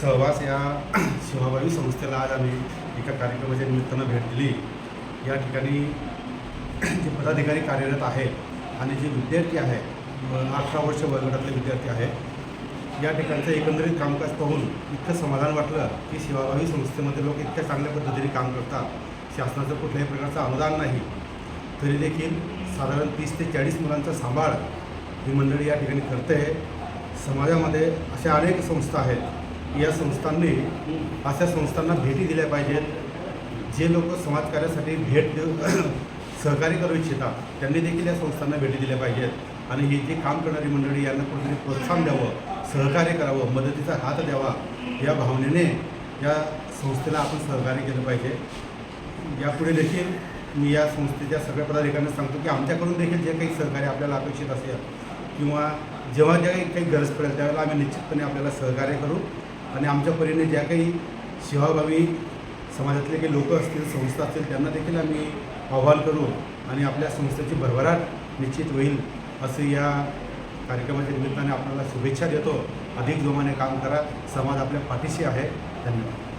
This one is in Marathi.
सहवास या सेवाभावी संस्थेला आज आम्ही एका कार्यक्रमाच्या निमित्तानं भेट दिली. या ठिकाणी जे पदाधिकारी कार्यरत आहेत आणि जे विद्यार्थी आहेत अठरा वर्ष वयोगटातले विद्यार्थी आहेत या ठिकाणचं एकंदरीत कामकाज पाहून इतकं समाधान वाटलं की सेवाभावी संस्थेमध्ये लोक इतक्या चांगल्या पद्धतीने काम करतात. शासनाचं कुठल्याही प्रकारचं अनुदान नाही. तरी देखील साधारण तीस ते चाळीस मुलांचा सांभाळ ही मंडळी या ठिकाणी करते. समाजामध्ये अशा अनेक संस्था आहेत या संस्थांनी अशा संस्थांना भेटी दिल्या पाहिजेत. जे लोक समाजकार्यासाठी भेट देऊ सहकार्य करू इच्छितात त्यांनी देखील या संस्थांना भेटी दिल्या पाहिजेत. आणि हे जे काम करणारी मंडळी यांना कुठेतरी प्रोत्साहन द्यावं सहकार्य करावं मदतीचा हात द्यावा या भावनेने या संस्थेला आपण सहकार्य केलं पाहिजे. यापुढे देखील मी या संस्थेच्या सगळ्या पदाधिकाऱ्यांना सांगतो की आमच्याकडून देखील जे काही सहकार्य आपल्याला अपेक्षित असेल किंवा जेव्हा ज्या काही काही गरज पडेल त्यावेळेला आम्ही निश्चितपणे आपल्याला सहकार्य करू. आणि आमच्या परीने ज्या काही सेवाभावी समाजातले काही लोक असतील संस्था असतील त्यांना देखील आम्ही आव्हान करू आणि आपल्या संस्थेची भरभराट निश्चित होईल असं या कार्यक्रमाच्या निमित्ताने आपल्याला शुभेच्छा देतो. अधिक जोमाने काम करा. समाज आपल्या पाठीशी आहे. धन्यवाद.